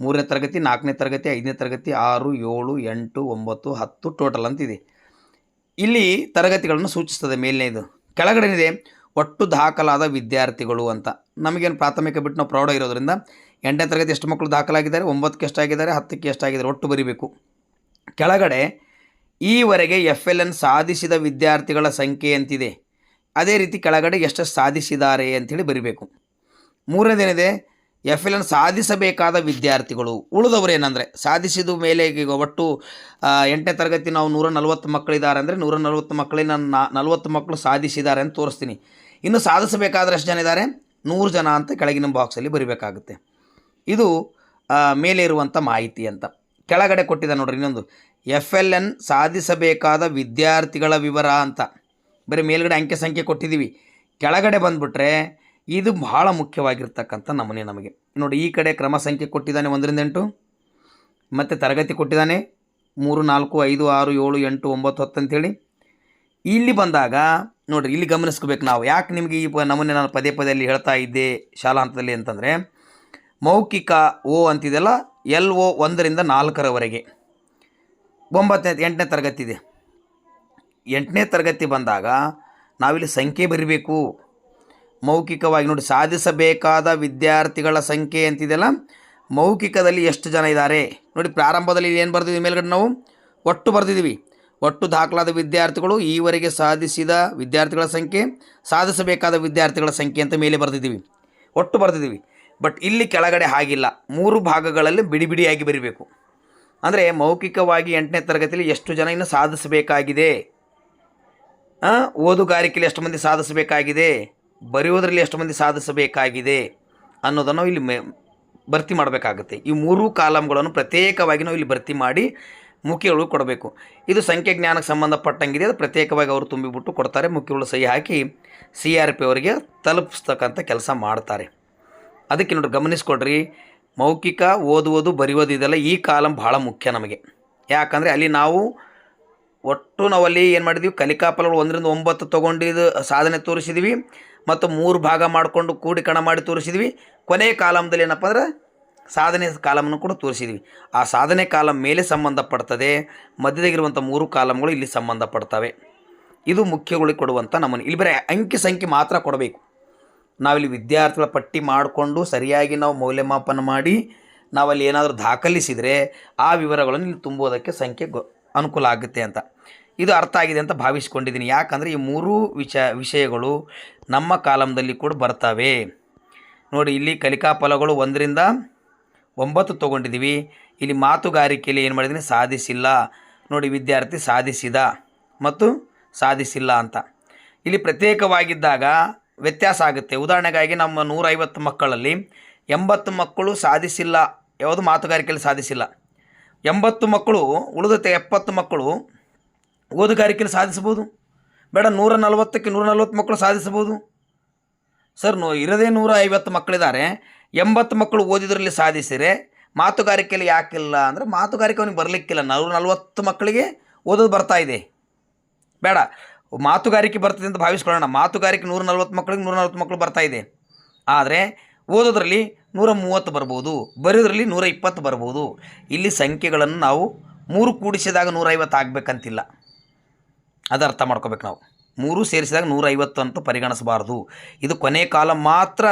ಮೂರನೇ ತರಗತಿ, ನಾಲ್ಕನೇ ತರಗತಿ, ಐದನೇ ತರಗತಿ, ಆರು, ಏಳು, ಎಂಟು, ಒಂಬತ್ತು, ಹತ್ತು ಟೋಟಲ್ ಅಂತಿದೆ ಇಲ್ಲಿ ತರಗತಿಗಳನ್ನು ಸೂಚಿಸ್ತದೆ ಮೇಲಿನೇದು. ಕೆಳಗಡೆನಿದೆ, ಒಟ್ಟು ದಾಖಲಾದ ವಿದ್ಯಾರ್ಥಿಗಳು ಅಂತ. ನಮಗೇನು ಪ್ರಾಥಮಿಕ ಬಿಟ್ಟು ನಾವು ಪ್ರೌಢ ಇರೋದರಿಂದ ಎಂಟನೇ ತರಗತಿ ಎಷ್ಟು ಮಕ್ಕಳು ದಾಖಲಾಗಿದ್ದಾರೆ? ಒಂಬತ್ತಕ್ಕೆ ಎಷ್ಟಾಗಿದ್ದಾರೆ? ಹತ್ತಕ್ಕೆ ಎಷ್ಟಾಗಿದ್ದಾರೆ? ಒಟ್ಟು ಬರಿಬೇಕು. ಕೆಳಗಡೆ, ಈವರೆಗೆ ಎಫ್ ಎಲ್ ಎನ್ ಸಾಧಿಸಿದ ವಿದ್ಯಾರ್ಥಿಗಳ ಸಂಖ್ಯೆ ಅಂತಿದೆ. ಅದೇ ರೀತಿ ಕೆಳಗಡೆ ಎಷ್ಟು ಸಾಧಿಸಿದ್ದಾರೆ ಅಂಥೇಳಿ ಬರಿಬೇಕು. ಮೂರನೇದೇನಿದೆ? ಎಫ್ ಎಲ್ ಎನ್ ಸಾಧಿಸಬೇಕಾದ ವಿದ್ಯಾರ್ಥಿಗಳು. ಉಳಿದವರು ಏನಂದರೆ ಸಾಧಿಸಿದ ಮೇಲೆ ಈಗ ಒಟ್ಟು ಎಂಟನೇ ತರಗತಿ ನಾವು ನೂರ ನಲ್ವತ್ತು ಮಕ್ಕಳಿದ್ದಾರೆ ಅಂದರೆ ನೂರ ನಲ್ವತ್ತು ಮಕ್ಕಳಿಗೆ ನಾನು ನಾ, ನಲ್ವತ್ತು ಮಕ್ಕಳು ಸಾಧಿಸಿದ್ದಾರೆ ಅಂತ ತೋರಿಸ್ತೀನಿ. ಇನ್ನು ಸಾಧಿಸಬೇಕಾದ್ರೆ ಎಷ್ಟು ಜನ ಇದ್ದಾರೆ? ನೂರು ಜನ ಅಂತ ಕೆಳಗಿನ ಬಾಕ್ಸಲ್ಲಿ ಬರಿಬೇಕಾಗುತ್ತೆ. ಇದು ಮೇಲೆ ಇರುವಂಥ ಮಾಹಿತಿ ಅಂತ. ಕೆಳಗಡೆ ಕೊಟ್ಟಿದೆ ನೋಡ್ರಿ ಇನ್ನೊಂದು. ಎಫ್ ಎಲ್ ಎನ್ ಸಾಧಿಸಬೇಕಾದ ವಿದ್ಯಾರ್ಥಿಗಳ ವಿವರ ಅಂತ. ಬರೀ ಮೇಲ್ಗಡೆ ಅಂಕೆ ಸಂಖ್ಯೆ ಕೊಟ್ಟಿದ್ದೀವಿ. ಕೆಳಗಡೆ ಬಂದುಬಿಟ್ರೆ ಇದು ಬಹಳ ಮುಖ್ಯವಾಗಿರ್ತಕ್ಕಂಥ ನಮೂನೆ ನಮಗೆ. ನೋಡಿ, ಈ ಕಡೆ ಕ್ರಮ ಸಂಖ್ಯೆ ಕೊಟ್ಟಿದ್ದಾನೆ ಒಂದರಿಂದ ಎಂಟು, ಮತ್ತು ತರಗತಿ ಕೊಟ್ಟಿದ್ದಾನೆ ಮೂರು, ನಾಲ್ಕು, ಐದು, ಆರು, ಏಳು, ಎಂಟು, ಒಂಬತ್ತು, ಹತ್ತು ಅಂತೇಳಿ. ಇಲ್ಲಿ ಬಂದಾಗ, ನೋಡಿರಿ, ಇಲ್ಲಿ ಗಮನಿಸ್ಕೋಬೇಕು ನಾವು. ಯಾಕೆ ನಿಮಗೆ ಈ ನಮೂನೆ ನಾನು ಪದೇ ಪದೇಲಿ ಹೇಳ್ತಾ ಇದ್ದೆ ಶಾಲಾ ಹಂತದಲ್ಲಿ ಅಂತಂದರೆ, ಮೌಖಿಕ ಓ ಅಂತಿದೆಲ್ಲ ಎಲ್ ಓ ಒಂದರಿಂದ ನಾಲ್ಕರವರೆಗೆ. ಒಂಬತ್ತನೇ, ಎಂಟನೇ ತರಗತಿ ಇದೆ. ಎಂಟನೇ ತರಗತಿ ಬಂದಾಗ ನಾವಿಲ್ಲಿ ಸಂಖ್ಯೆ ಬರಿಬೇಕು. ಮೌಖಿಕವಾಗಿ ನೋಡಿ ಸಾಧಿಸಬೇಕಾದ ವಿದ್ಯಾರ್ಥಿಗಳ ಸಂಖ್ಯೆ ಅಂತಿದೆಯಲ್ಲ? ಮೌಖಿಕದಲ್ಲಿ ಎಷ್ಟು ಜನ ಇದ್ದಾರೆ? ನೋಡಿ ಪ್ರಾರಂಭದಲ್ಲಿ ಏನು ಬರ್ತಿದ್ವಿ ಮೇಲ್ಗಡೆ ನಾವು? ಒಟ್ಟು ಬರ್ತಿದ್ದೀವಿ ಒಟ್ಟು ದಾಖಲಾದ ವಿದ್ಯಾರ್ಥಿಗಳು ಈವರೆಗೆ ಸಾಧಿಸಿದ ವಿದ್ಯಾರ್ಥಿಗಳ ಸಂಖ್ಯೆ, ಸಾಧಿಸಬೇಕಾದ ವಿದ್ಯಾರ್ಥಿಗಳ ಸಂಖ್ಯೆ ಅಂತ ಮೇಲೆ ಬರೆದಿದ್ದೀವಿ. ಒಟ್ಟು ಬರೆದಿದ್ದೀವಿ. ಬಟ್ ಇಲ್ಲಿ ಕೆಳಗಡೆ ಹಾಗಿಲ್ಲ. ಮೂರು ಭಾಗಗಳಲ್ಲಿ ಬಿಡಿ ಬಿಡಿಯಾಗಿ ಬರೀಬೇಕು. ಅಂದರೆ ಮೌಖಿಕವಾಗಿ ಎಂಟನೇ ತರಗತಿಯಲ್ಲಿ ಎಷ್ಟು ಜನ ಇನ್ನು ಸಾಧಿಸಬೇಕಾಗಿದೆ? ಓದುಗಾರಿಕೆಯಲ್ಲಿ ಎಷ್ಟು ಮಂದಿ ಸಾಧಿಸಬೇಕಾಗಿದೆ? ಬರೆಯೋದ್ರಲ್ಲಿ ಎಷ್ಟು ಮಂದಿ ಸಾಧಿಸಬೇಕಾಗಿದೆ ಅನ್ನೋದನ್ನು ಇಲ್ಲಿ ಮೆ, ಭರ್ತಿ ಮಾಡಬೇಕಾಗುತ್ತೆ. ಈ ಮೂರೂ ಕಾಲಮ್ಗಳನ್ನು ಪ್ರತ್ಯೇಕವಾಗಿ ನಾವು ಇಲ್ಲಿ ಭರ್ತಿ ಮಾಡಿ ಮುಖ್ಯಗಳು ಕೊಡಬೇಕು. ಇದು ಸಂಖ್ಯೆ ಜ್ಞಾನಕ್ಕೆ ಸಂಬಂಧಪಟ್ಟಂಗಿದೆ. ಅದು ಪ್ರತ್ಯೇಕವಾಗಿ ಅವರು ತುಂಬಿಬಿಟ್ಟು ಕೊಡ್ತಾರೆ. ಮುಖ್ಯಗಳು ಸಹಿ ಹಾಕಿ ಸಿ ಆರ್ ಪಿ ಅವರಿಗೆ ತಲುಪಿಸ್ತಕ್ಕಂಥ ಕೆಲಸ ಮಾಡ್ತಾರೆ. ಅದಕ್ಕೆ ನೋಡಿ ಗಮನಿಸ್ಕೊಡ್ರಿ. ಮೌಖಿಕ, ಓದುವುದು ಬರೆಯೋದು ಇದೆಲ್ಲ ಈ ಕಾಲಮ್ ಭಾಳ ಮುಖ್ಯ ನಮಗೆ. ಯಾಕಂದರೆ ಅಲ್ಲಿ ನಾವು ಒಟ್ಟು ನಾವಲ್ಲಿ ಏನು ಮಾಡಿದ್ವಿ? ಕಲಿಕಾ ಫಲಗಳು ಒಂದರಿಂದ ಒಂಬತ್ತು ತೊಗೊಂಡಿದ್ದು ಸಾಧನೆ ತೋರಿಸಿದ್ವಿ. ಮತ್ತು ಮೂರು ಭಾಗ ಮಾಡಿಕೊಂಡು ಕೂಡಿಕಣ ಮಾಡಿ ತೋರಿಸಿದ್ವಿ. ಕೊನೆಯ ಕಾಲಮ್ದಲ್ಲಿ ಏನಪ್ಪ ಅಂದ್ರೆ ಸಾಧನೆ ಕಾಲಮನ್ನು ಕೂಡ ತೋರಿಸಿದ್ವಿ. ಆ ಸಾಧನೆ ಕಾಲಮ್ ಮೇಲೆ ಸಂಬಂಧಪಡ್ತದೆ. ಮಧ್ಯದಾಗಿರುವಂಥ ಮೂರು ಕಾಲಮ್ಗಳು ಇಲ್ಲಿ ಸಂಬಂಧಪಡ್ತವೆ. ಇದು ಮುಖ್ಯಗಳಿಗೆ ಕೊಡುವಂಥ ನಮ್ಮನ್ನು. ಇಲ್ಲಿ ಬರೀ ಅಂಕಿ ಸಂಖ್ಯೆ ಮಾತ್ರ ಕೊಡಬೇಕು. ನಾವಿಲ್ಲಿ ವಿದ್ಯಾರ್ಥಿಗಳ ಪಟ್ಟಿ ಮಾಡಿಕೊಂಡು ಸರಿಯಾಗಿ ನಾವು ಮೌಲ್ಯಮಾಪನ ಮಾಡಿ ನಾವಲ್ಲಿ ಏನಾದರೂ ದಾಖಲಿಸಿದರೆ ಆ ವಿವರಗಳನ್ನು ಇಲ್ಲಿ ತುಂಬುವುದಕ್ಕೆ ಸಂಖ್ಯೆ ಅನುಕೂಲ ಆಗುತ್ತೆ ಅಂತ. ಇದು ಅರ್ಥ ಆಗಿದೆ ಅಂತ ಭಾವಿಸ್ಕೊಂಡಿದ್ದೀನಿ. ಯಾಕಂದರೆ ಈ ಮೂರೂ ವಿಚ ವಿಷಯಗಳು ನಮ್ಮ ಕಾಲಮ್ದಲ್ಲಿ ಕೂಡ ಬರ್ತವೆ. ನೋಡಿ, ಇಲ್ಲಿ ಕಲಿಕಾ ಫಲಗಳು ಒಂದರಿಂದ ಒಂಬತ್ತು ತೊಗೊಂಡಿದ್ದೀವಿ ಇಲ್ಲಿ ಮಾತುಗಾರಿಕೆಯಲ್ಲಿ ಏನು ಮಾಡಿದ್ದೀನಿ? ಸಾಧಿಸಿಲ್ಲ. ನೋಡಿ, ವಿದ್ಯಾರ್ಥಿ ಸಾಧಿಸಿದ ಮತ್ತು ಸಾಧಿಸಿಲ್ಲ ಅಂತ. ಇಲ್ಲಿ ಪ್ರತ್ಯೇಕವಾಗಿದ್ದಾಗ ವ್ಯತ್ಯಾಸ ಆಗುತ್ತೆ. ಉದಾಹರಣೆಗಾಗಿ ನಮ್ಮ ನೂರೈವತ್ತು ಮಕ್ಕಳಲ್ಲಿ ಎಂಬತ್ತು ಮಕ್ಕಳು ಸಾಧಿಸಿಲ್ಲ. ಯಾವುದು ಮಾತುಗಾರಿಕೆಯಲ್ಲಿ ಸಾಧಿಸಿಲ್ಲ. ಎಂಬತ್ತು ಮಕ್ಕಳು ಉಳಿದ ಎಪ್ಪತ್ತು ಮಕ್ಕಳು ಓದುಗಾರಿಕೆಯಲ್ಲಿ ಸಾಧಿಸ್ಬೋದು ಬೇಡ, ನೂರ ನಲವತ್ತಕ್ಕೆ ನೂರ ನಲ್ವತ್ತು ಮಕ್ಕಳು ಸಾಧಿಸ್ಬೋದು ಸರ್, ನೋ, ಇರದೇ ನೂರ ಐವತ್ತು ಮಕ್ಕಳಿದ್ದಾರೆ. ಎಂಬತ್ತು ಮಕ್ಕಳು ಓದಿದ್ರಲ್ಲಿ ಸಾಧಿಸಿರೆ ಮಾತುಗಾರಿಕೆಯಲ್ಲಿ ಯಾಕಿಲ್ಲ ಅಂದರೆ ಮಾತುಗಾರಿಕೆ ಅವನಿಗೆ ಬರಲಿಕ್ಕಿಲ್ಲ. ನೂರ ನಲ್ವತ್ತು ಮಕ್ಕಳಿಗೆ ಓದೋದು ಬರ್ತಾ ಇದೆ. ಬೇಡ ಮಾತುಗಾರಿಕೆ ಬರ್ತದೆ ಅಂತ ಭಾವಿಸ್ಕೊಳ್ಳೋಣ. ಮಾತುಗಾರಿಕೆ ನೂರ ನಲ್ವತ್ತು ಮಕ್ಕಳಿಗೆ ನೂರ ನಲ್ವತ್ತು ಮಕ್ಕಳು ಬರ್ತಾ ಇದೆ. ಆದರೆ ಓದೋದ್ರಲ್ಲಿ ನೂರ ಮೂವತ್ತು ಬರ್ಬೋದು, ಬರೆಯೋದ್ರಲ್ಲಿ ನೂರ ಇಪ್ಪತ್ತು ಬರ್ಬೋದು. ಇಲ್ಲಿ ಸಂಖ್ಯೆಗಳನ್ನು ನಾವು ಮೂರು ಕೂಡಿಸಿದಾಗ ನೂರೈವತ್ತು ಆಗಬೇಕಂತಿಲ್ಲ. ಅದು ಅರ್ಥ ಮಾಡ್ಕೋಬೇಕು ನಾವು. ಮೂರು ಸೇರಿಸಿದಾಗ ನೂರೈವತ್ತು ಅಂತ ಪರಿಗಣಿಸಬಾರ್ದು. ಇದು ಕೊನೆ ಕಾಲ ಮಾತ್ರ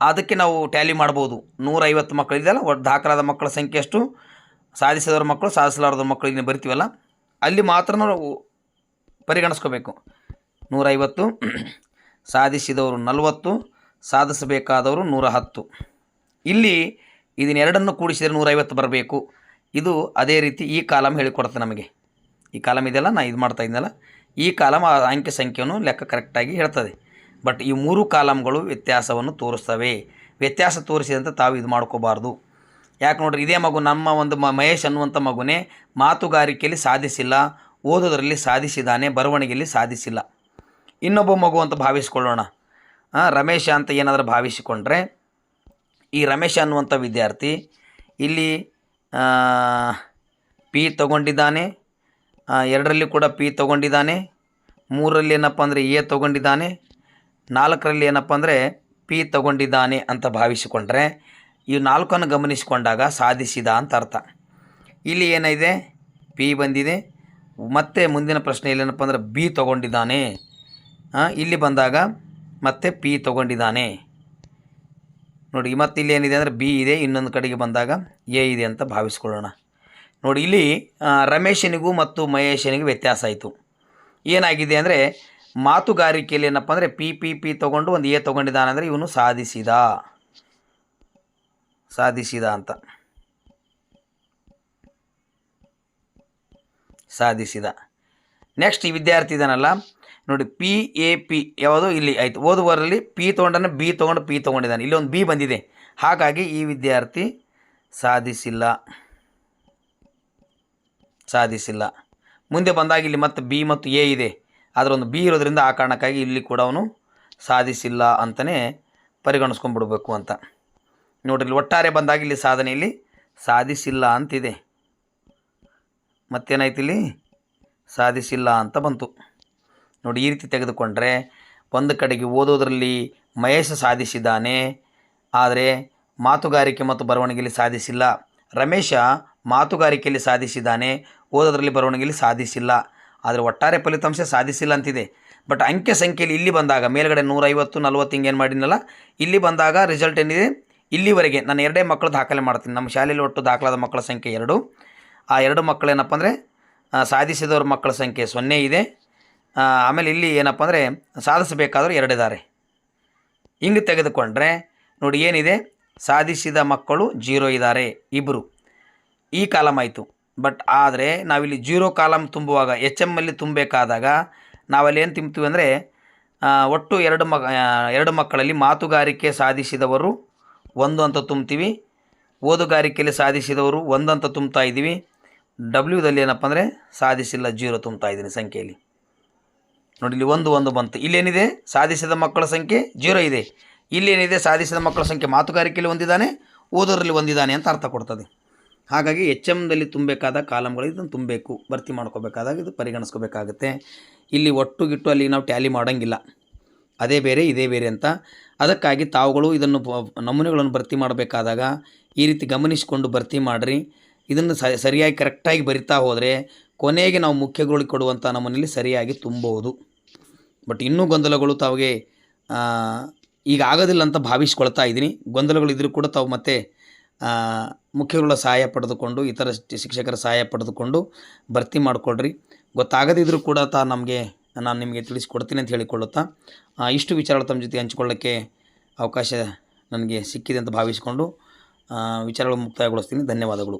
ಅದಕ್ಕೆ ನಾವು ಟ್ಯಾಲಿ ಮಾಡ್ಬೋದು. ನೂರೈವತ್ತು ಮಕ್ಕಳಿದೆಯಲ್ಲ ಒಟ್ಟು ದಾಖಲಾದ ಮಕ್ಕಳ ಸಂಖ್ಯೆ ಎಷ್ಟು? ಸಾಧಿಸಿದವ್ರ ಮಕ್ಕಳು, ಸಾಧಿಸಲಾರದ ಮಕ್ಕಳು ಇಲ್ಲಿ ಬರಿತೀವಲ್ಲ, ಅಲ್ಲಿ ಮಾತ್ರ ನಾವು ಪರಿಗಣಿಸ್ಕೋಬೇಕು. ನೂರೈವತ್ತು, ಸಾಧಿಸಿದವರು ನಲವತ್ತು, ಸಾಧಿಸಬೇಕಾದವರು ನೂರ ಹತ್ತು ಇಲ್ಲಿ ಇದನ್ನೆರಡನ್ನು ಕೂಡಿಸಿದರೆ ನೂರೈವತ್ತು ಬರಬೇಕು. ಇದು ಅದೇ ರೀತಿ ಈ ಕಾಲಮ್ ಹೇಳಿಕೊಡುತ್ತೆ ನಮಗೆ. ಈ ಕಾಲಮ್ ಇದೆಯಲ್ಲ ನಾನು ಇದು ಮಾಡ್ತಾ ಇದ್ದೆನಲ್ಲ ಈ ಕಾಲಮ್ ಆ ಅಂಕಿ ಸಂಖ್ಯೆಯನ್ನು ಲೆಕ್ಕ ಕರೆಕ್ಟಾಗಿ ಹೇಳ್ತದೆ. ಬಟ್ ಈ ಮೂರು ಕಾಲಮ್ಗಳು ವ್ಯತ್ಯಾಸವನ್ನು ತೋರಿಸ್ತವೆ. ವ್ಯತ್ಯಾಸ ತೋರಿಸಿದಂತೆ ತಾವು ಇದು ಮಾಡ್ಕೋಬಾರ್ದು. ಯಾಕೆ ನೋಡ್ರಿ, ಇದೇ ಮಗು ನಮ್ಮ ಒಂದು ಮಹೇಶ್ ಅನ್ನುವಂಥ ಮಗುನೇ ಮಾತುಗಾರಿಕೆಯಲ್ಲಿ ಸಾಧಿಸಿಲ್ಲ, ಓದೋದರಲ್ಲಿ ಸಾಧಿಸಿದ್ದಾನೆ, ಬರವಣಿಗೆಯಲ್ಲಿ ಸಾಧಿಸಿಲ್ಲ. ಇನ್ನೊಬ್ಬ ಮಗು ಅಂತ ಭಾವಿಸ್ಕೊಳ್ಳೋಣ. ರಮೇಶ ಅಂತ ಏನಾದರೂ ಭಾವಿಸಿಕೊಂಡ್ರೆ, ಈ ರಮೇಶ ಅನ್ನುವಂಥ ವಿದ್ಯಾರ್ಥಿ ಇಲ್ಲಿ ಪಿ ತಗೊಂಡಿದ್ದಾನೆ ಎರಡರಲ್ಲಿ ಕೂಡ ಪಿ ತೊಗೊಂಡಿದ್ದಾನೆ. ಮೂರರಲ್ಲಿ ಏನಪ್ಪ ಅಂದರೆ ಎ ತೊಗೊಂಡಿದ್ದಾನೆ. ನಾಲ್ಕರಲ್ಲಿ ಏನಪ್ಪ ಅಂದರೆ ಪಿ ತಗೊಂಡಿದ್ದಾನೆ ಅಂತ ಭಾವಿಸಿಕೊಂಡ್ರೆ ಈ ನಾಲ್ಕನ್ನು ಗಮನಿಸಿಕೊಂಡಾಗ ಸಾಧಿಸಿದ ಅಂತ ಅರ್ಥ. ಇಲ್ಲಿ ಏನಿದೆ? ಪಿ ಬಂದಿದೆ. ಮತ್ತೆ ಮುಂದಿನ ಪ್ರಶ್ನೆಯಲ್ಲಿ ಏನಪ್ಪ ಅಂದ್ರೆ ಬಿ ತೊಗೊಂಡಿದ್ದಾನೆ. ಇಲ್ಲಿ ಬಂದಾಗ ಮತ್ತೆ ಪಿ ತೊಗೊಂಡಿದ್ದಾನೆ. ನೋಡಿ, ಮತ್ತೆ ಇಲ್ಲಿ ಏನಿದೆ ಅಂದರೆ ಬಿ ಇದೆ. ಇನ್ನೊಂದು ಕಡೆಗೆ ಬಂದಾಗ ಎ ಇದೆ ಅಂತ ಭಾವಿಸ್ಕೊಳ್ಳೋಣ. ನೋಡಿ, ಇಲ್ಲಿ ರಮೇಶನಿಗೂ ಮತ್ತು ಮಹೇಶನಿಗೂ ವ್ಯತ್ಯಾಸ ಆಯಿತು. ಏನಾಗಿದೆ ಅಂದರೆ, ಮಾತುಗಾರಿಕೆಯಲ್ಲಿ ಏನಪ್ಪ ಅಂದರೆ ಪಿ ಪಿ ಪಿ ತೊಗೊಂಡು ಒಂದು ಎ ತೊಗೊಂಡಿದ್ದಾನೆ ಅಂದರೆ ಇವನು ಸಾಧಿಸಿದ. ಸಾಧಿಸಿದ ಅಂತ. ಸಾಧಿಸಿದ. ನೆಕ್ಸ್ಟ್ ಈ ವಿದ್ಯಾರ್ಥಿ ಇದಾನಲ್ಲ, ನೋಡಿ ಪಿ ಎ ಪಿ ಯಾವುದು? ಇಲ್ಲಿ ಆಯಿತು. ಓದುವರಲ್ಲಿ ಪಿ ತೊಗೊಂಡನ ಬಿ ತೊಗೊಂಡು ಪಿ ತೊಗೊಂಡಿದ್ದಾನೆ. ಇಲ್ಲಿ ಒಂದು ಬಿ ಬಂದಿದೆ. ಹಾಗಾಗಿ ಈ ವಿದ್ಯಾರ್ಥಿ ಸಾಧಿಸಿಲ್ಲ. ಸಾಧಿಸಿಲ್ಲ. ಮುಂದೆ ಬಂದಾಗ ಇಲ್ಲಿ ಮತ್ತೆ ಬಿ ಮತ್ತು ಎ ಇದೆ. ಆದರೆ ಒಂದು ಬಿ ಇರೋದ್ರಿಂದ ಆ ಕಾರಣಕ್ಕಾಗಿ ಇಲ್ಲಿ ಕೂಡ ಅವನು ಸಾಧಿಸಿಲ್ಲ ಅಂತಲೇ ಪರಿಗಣಿಸ್ಕೊಂಡ್ಬಿಡ್ಬೇಕು ಅಂತ. ನೋಡ್ರಿ ಒಟ್ಟಾರೆ ಬಂದಾಗ ಇಲ್ಲಿ ಸಾಧನೆಯಲ್ಲಿ ಸಾಧಿಸಿಲ್ಲ ಅಂತಿದೆ. ಮತ್ತೇನಾಯ್ತು ಇಲ್ಲಿ? ಸಾಧಿಸಿಲ್ಲ ಅಂತ ಬಂತು. ನೋಡಿ, ಈ ರೀತಿ ತೆಗೆದುಕೊಂಡ್ರೆ ಒಂದು ಕಡೆಗೆ ಓದೋದರಲ್ಲಿ ಮಹೇಶ ಸಾಧಿಸಿದ್ದಾನೆ, ಆದರೆ ಮಾತುಗಾರಿಕೆ ಮತ್ತು ಬರವಣಿಗೆಯಲ್ಲಿ ಸಾಧಿಸಿಲ್ಲ. ರಮೇಶ ಮಾತುಗಾರಿಕೆಯಲ್ಲಿ ಸಾಧಿಸಿದ್ದಾನೆ ಓದೋದ್ರಲ್ಲಿ ಬರವಣಿಗೆಯಲ್ಲಿ ಸಾಧಿಸಿಲ್ಲ. ಆದರೆ ಒಟ್ಟಾರೆ ಫಲಿತಾಂಶ ಸಾಧಿಸಿಲ್ಲ ಅಂತಿದೆ. ಬಟ್ ಅಂಕೆ ಸಂಖ್ಯೆಯಲ್ಲಿ ಇಲ್ಲಿ ಬಂದಾಗ, ಮೇಲ್ಗಡೆ ನೂರೈವತ್ತು, ನಲ್ವತ್ತು ಹಿಂಗೆ ಏನು ಮಾಡಿದ್ನಲ್ಲ? ಇಲ್ಲಿ ಬಂದಾಗ ರಿಸಲ್ಟ್ ಏನಿದೆ? ಇಲ್ಲಿವರೆಗೆ ನಾನು ಎರಡೇ ಮಕ್ಕಳು ದಾಖಲೆ ಮಾಡ್ತೀನಿ. ನಮ್ಮ ಶಾಲೆಯಲ್ಲಿ ಒಟ್ಟು ದಾಖಲಾದ ಮಕ್ಕಳ ಸಂಖ್ಯೆ ಎರಡು. ಆ ಎರಡು ಮಕ್ಕಳೇನಪ್ಪ ಅಂದರೆ ಸಾಧಿಸಿದವ್ರ ಮಕ್ಕಳ ಸಂಖ್ಯೆ ಸೊನ್ನೆ ಇದೆ. ಆಮೇಲೆ ಇಲ್ಲಿ ಏನಪ್ಪ ಅಂದರೆ ಸಾಧಿಸಬೇಕಾದ್ರೂ ಎರಡಿದ್ದಾರೆ. ಹಿಂಗೆ ತೆಗೆದುಕೊಂಡ್ರೆ, ನೋಡಿ ಏನಿದೆ? ಸಾಧಿಸಿದ ಮಕ್ಕಳು ಜೀರೋ ಇದ್ದಾರೆ ಇಬ್ಬರು ಈ ಕಾಲಮ್ ಆಯಿತು. ಬಟ್ ಆದರೆ ನಾವಿಲ್ಲಿ ಜೀರೋ ಕಾಲಮ್ ತುಂಬುವಾಗ ಎಚ್ ಎಂ ಅಲ್ಲಿ ತುಂಬಬೇಕಾದಾಗ ನಾವಲ್ಲಿ ಏನು ತುಂಬ್ತೀವಿ ಅಂದರೆ ಒಟ್ಟು ಎರಡು ಮಗ ಎರಡು ಮಕ್ಕಳಲ್ಲಿ ಮಾತುಗಾರಿಕೆ ಸಾಧಿಸಿದವರು ಒಂದು ಅಂತ ತುಂಬ್ತೀವಿ ಓದುಗಾರಿಕೆಯಲ್ಲಿ ಸಾಧಿಸಿದವರು ಒಂದು ಅಂತ ತುಂಬ್ತಾ ಇದ್ದೀವಿ. ಡಬ್ಲ್ಯೂದಲ್ಲಿ ಏನಪ್ಪ ಅಂದರೆ ಸಾಧಿಸಿಲ್ಲ, ಜೀರೋ ತುಂಬ್ತಾ ಇದ್ದೀನಿ ಸಂಖ್ಯೆಯಲ್ಲಿ. ನೋಡಿ, ಇಲ್ಲಿ ಒಂದು ಒಂದು ಬಂತು. ಇಲ್ಲೇನಿದೆ? ಸಾಧಿಸಿದ ಮಕ್ಕಳ ಸಂಖ್ಯೆ ಜೀರೋ ಇದೆ. ಇಲ್ಲೇನಿದೆ? ಸಾಧಿಸಿದ ಮಕ್ಕಳ ಸಂಖ್ಯೆ ಮಾತುಗಾರಿಕೆಯಲ್ಲಿ ಹೊಂದಿದ್ದಾನೆ ಓದೋರಲ್ಲಿ ಹೊಂದಿದ್ದಾನೆ ಅಂತ ಅರ್ಥ ಕೊಡ್ತದೆ. ಹಾಗಾಗಿ ಎಚ್ ಎಮ್ದಲ್ಲಿ ತುಂಬಬೇಕಾದ ಕಾಲಮ್ಗಳು ಇದನ್ನು ತುಂಬಬೇಕು, ಭರ್ತಿ ಮಾಡ್ಕೋಬೇಕಾದಾಗ ಇದು ಪರಿಗಣಿಸ್ಕೋಬೇಕಾಗುತ್ತೆ. ಇಲ್ಲಿ ಒಟ್ಟು ಗಿಟ್ಟು ಅಲ್ಲಿ ನಾವು ಟ್ಯಾಲಿ ಮಾಡೋಂಗಿಲ್ಲ. ಅದೇ ಬೇರೆ, ಇದೇ ಬೇರೆ ಅಂತ. ಅದಕ್ಕಾಗಿ ತಾವುಗಳು ಇದನ್ನು ನಮೂನೆಗಳನ್ನು ಭರ್ತಿ ಮಾಡಬೇಕಾದಾಗ ಈ ರೀತಿ ಗಮನಿಸಿಕೊಂಡು ಭರ್ತಿ ಮಾಡಿರಿ. ಇದನ್ನು ಸರಿಯಾಗಿ ಕರೆಕ್ಟಾಗಿ ಬರಿತಾ ಹೋದರೆ ಕೊನೆಗೆ ನಾವು ಮುಖ್ಯಗಳಿಗೆ ಕೊಡುವಂಥ ನಮೂನೆಯಲ್ಲಿ ಸರಿಯಾಗಿ ತುಂಬಬಹುದು. ಬಟ್ ಇನ್ನೂ ಗೊಂದಲಗಳು ತಾವಿಗೆ ಈಗ ಆಗೋದಿಲ್ಲ ಅಂತ ಭಾವಿಸ್ಕೊಳ್ತಾ ಇದ್ದೀನಿ. ಗೊಂದಲಗಳು ಇದ್ರೂ ಕೂಡ ತಾವು ಮತ್ತೆ ಮುಖ್ಯಗಳ ಸಹಾಯ ಪಡೆದುಕೊಂಡು, ಇತರ ಶಿಕ್ಷಕರ ಸಹಾಯ ಪಡೆದುಕೊಂಡು ಭರ್ತಿ ಮಾಡಿಕೊಡ್ರಿ ಗೊತ್ತಾಗದಿದ್ದರೂ ಕೂಡ ತಾ ನಮಗೆ ನಾನು ನಿಮಗೆ ತಿಳಿಸ್ಕೊಡ್ತೀನಿ ಅಂತ ಹೇಳಿಕೊಳ್ಳುತ್ತಾ ಇಷ್ಟು ವಿಚಾರಗಳು ತಮ್ಮ ಜೊತೆ ಹಂಚಿಕೊಳ್ಳೋಕ್ಕೆ ಅವಕಾಶ ನನಗೆ ಸಿಕ್ಕಿದೆ ಅಂತ ಭಾವಿಸಿಕೊಂಡು ವಿಚಾರಗಳು ಮುಕ್ತಾಯಗೊಳಿಸ್ತೀನಿ. ಧನ್ಯವಾದಗಳು.